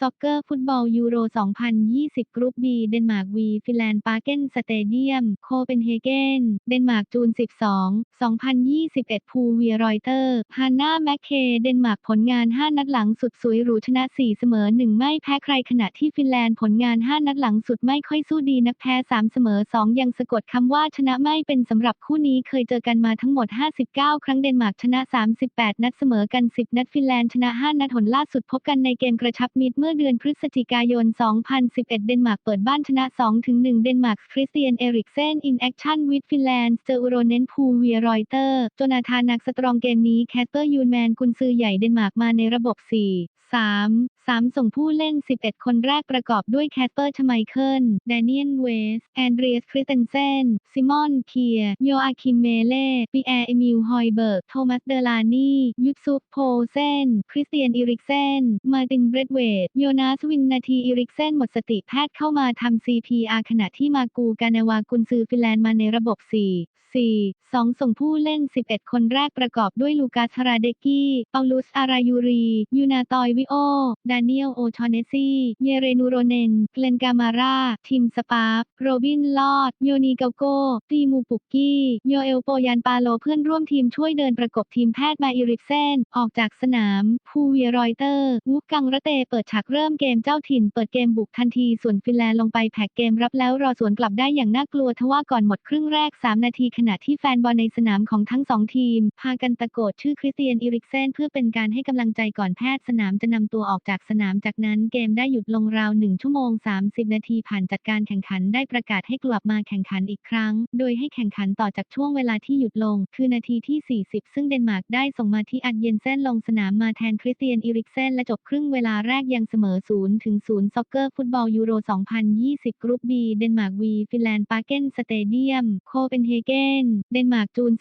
ซ็อกเกอร์ฟุตบอลยูโร 2020 กรุ๊ป B เดนมาร์กวีฟินแลนด์ปาร์เกนสเตเดียม โคเปนเฮเกน เดนมาร์กจูน 12 2021 พูเวียรอยเตอร์ ฮานนาแมคเค เดนมาร์กผลงาน 5 นัดหลังสุดสวยหรูชนะ 4 เสมอ 1 ไม่แพ้ใครขณะที่ฟินแลนด์ผลงาน 5 นัดหลังสุดไม่ค่อยสู้ดีนักแพ้ 3 เสมอ 2 ยังสะกดคำว่าชนะไม่เป็นสำหรับคู่นี้เคยเจอกันมาทั้งหมด 59 ครั้งเดนมาร์กชนะ 38 นัดเสมอกัน 10 นัดฟินแลนด์ชนะ 5 นัดหนล่าสุดพบกันในเกมกระชับมิตรเมื่อเดือนพฤศจิกายน 2011 เดนมาร์กเปิดบ้านชนะ 2-1 เดนมาร์กคริสเตียน เอริกเซน อินแอคชั่นวิดฟินแลนด์ เจออุโรเนนพูเวียรอยเตอร์ โจนาธานักสตรองเกมนี้แคสเปอร์ยูนแมนกุนซือใหญ่เดนมาร์กมาในระบบ 4 3 3 ส่งผู้เล่น 11 คนแรกประกอบด้วยแคสเปอร์ชไมเคิล แดเนียนเวส แอนเดรียส คริสเตนเซน ซิมอนเคียโยอาคิมเมเล่ ปีแอร์เอมิล ฮอยเบิร์ก โทมัส เดลานี ยุซุปโพเซน คริสเตียน อิริกเซน มาติน เบรดเวดโยนาสวินนาทีอิริกเซนหมดสติแพทย์เข้ามาทำ CPR ขณะที่มากูกานาวากุนซือฟินแลนด์มาในระบบ 4 4 2 ส่งผู้เล่น 11 คนแรกประกอบด้วยลูกาสราเดกี้ เปาลุส อารายูรี ยูนาตอยวิโอ ดานิเอล โอชอนเนซีเยเรนูโรเนน เกลนกามาราทิมสปาร์โรบิน ลอด โยนีเกาโก ตีมูปุกกี้ โยเอลโปยันปาโล เพื่อนร่วมทีมช่วยเดินประกบทีมแพทย์มาอิริกเซน ออกจากสนาม พูเวียรอยเตอร์วุกังระเตเปิดฉากเริ่มเกมเจ้าถิ่นเปิดเกมบุกทันที ส่วนฟินแลนด์ลงไปแผกเกมรับแล้วรอสวนกลับได้อย่างน่ากลัวทว่าก่อนหมดครึ่งแรก 3 นาทีขณะที่แฟนบอลในสนามของทั้งสองทีม พากันตะโกนชื่อคริสเตียนอิริกเซนเพื่อเป็นการให้กำลังใจก่อนแพทย์สนามจะนำตัวออกจากสนามจากนั้นเกมได้หยุดลงราว 1 ชั่วโมง 30 นาทีผ่านจัดการแข่งขันได้ประกาศให้กลับมาแข่งขันอีกครั้ง โดยให้แข่งขันต่อจากช่วงเวลาที่หยุดลง คือนาทีที่ 40 ซึ่งเดนมาร์กได้ส่งมาที่อัดเยนเซนลงสนามมาแทนคริสเตียนอิริกเซนและจบครึ่งเวลาแรกยังเสมอ0ถึง0ซ็อกเกอร์ฟุตบอลยูโร 2020 กรุ๊ป B เดนมาร์กวีฟินแลนด์ปาเกนสเตเดียม โคเปนเฮเกน เดนมาร์กจูน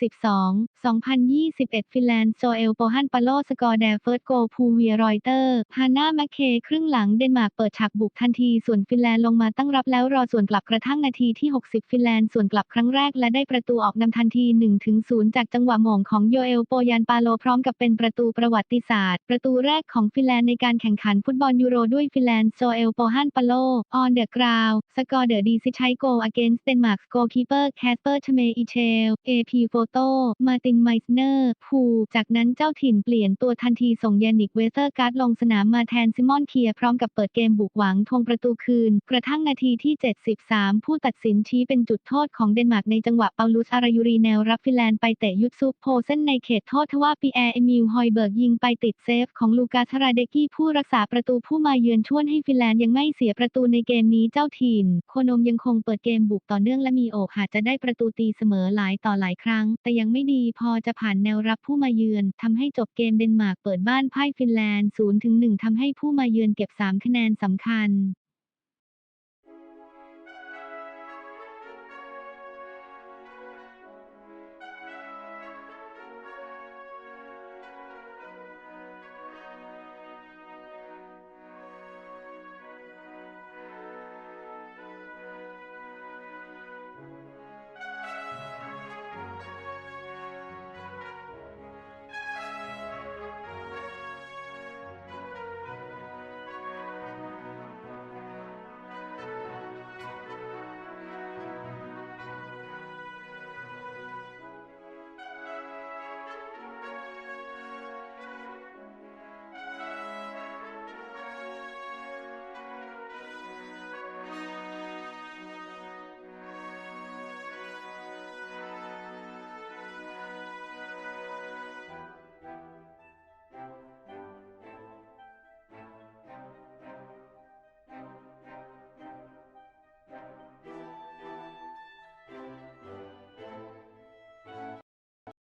12 2021 ฟินแลนด์โจเอลโปฮันปาโลสกอร์แดเฟิร์สโกพูเวียรอยเตอร์ฮาน่าแมคเคครึ่งหลังเดนมาร์กเปิดฉากบุกทันที ส่วนฟินแลนด์ลงมาตั้งรับแล้วรอส่วนกลับกระทั่งนาทีที่ 60 ฟินแลนด์ส่วนกลับครั้งแรกและได้ประตูออกนำทันที 1-0 จากจังหวะหม่งของโยเอลโปยานปาโลพร้อมกับเป็นประตูประวัติศาสตร์ ประตูแรกของฟินแลนด์ในการแข่งขันฟุตบอลยูโรด้วยฟินแลนด์โจเอลโปฮันปาโลออนเดอะกราวสกอร์เดอะดีซิชัยโก against Denmark goalkeeper Casper c h m e i c h e l AP โฟโต้มาตินไมสเนอร์พูจากนั้นเจ้าถิ่นเปลี่ยนตัวทันทีส่งยานิกเวเซอร์การ์ดลงสนามมาแทนซิมอนเคียพร้อมกับเปิดเกมบุกหวังทวงประตูคืน กระทั่งนาทีที่ 73 ผู้ตัดสินชี้เป็นจุดโทษของเดนมาร์กในจังหวะเปาลุสอารายูรีแนวรับฟินแลนด์ไปเตะยุดซุปโพเส้นในเขตโทษทว่าปีแอร์เอมิลฮอยเบิร์กยิงไปติดเซฟของลูกาสราเดกี้ผู้รักษาประตูผู้มาเยือนช่วยให้ฟินแลนด์ยังไม่เสียประตูในเกมนี้เจ้าถิ่น โคนมยังคงเปิดเกมบุกต่อเนื่องและมีโอกาสจะได้ประตูตีเสมอหลายต่อหลายครั้ง แต่ยังไม่ดีพอจะผ่านแนวรับผู้มาเยือนทำให้จบเกมเดนมาร์กเปิดบ้านพ่ายฟินแลนด์0-1ทำให้ผู้มาเยือนเก็บ 3 คะแนนสำคัญ